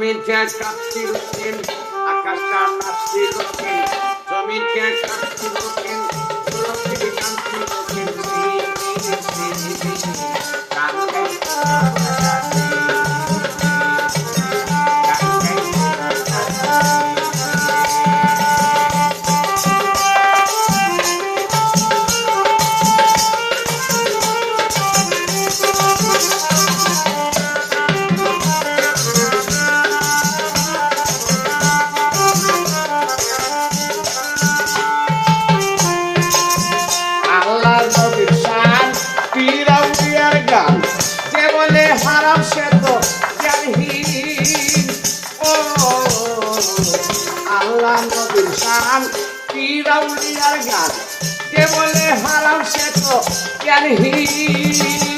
জমিন ঠেক কাটছি রুটিন আকাশ কাটছি রুটিন জমিন ঠেক কাটছি রুটিন সুরক্ষিত কাঁপছি রুটিন গান সে তো জ্ঞানহীন ও আল্লাহ নবীর শান পীরাউলিয়ার গান যে বলে হারাম সে তো জ্ঞানহীন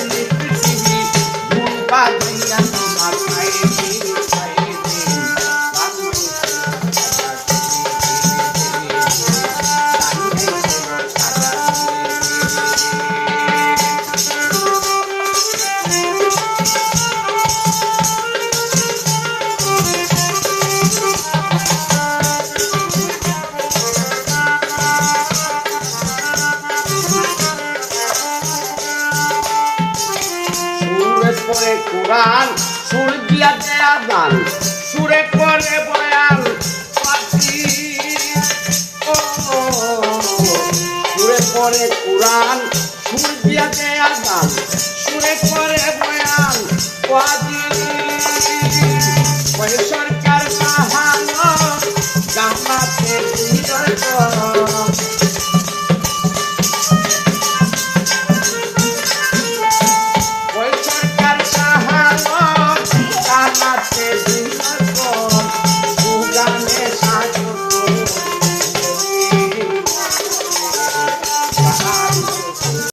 পরে কোরআন সুর দিয়া দেয়া দান সুরে পরে বয়ান সুরে পরে কোরআন সুর দিয়া দেয়া দান সুরে পরে বয়ান পাতি I do.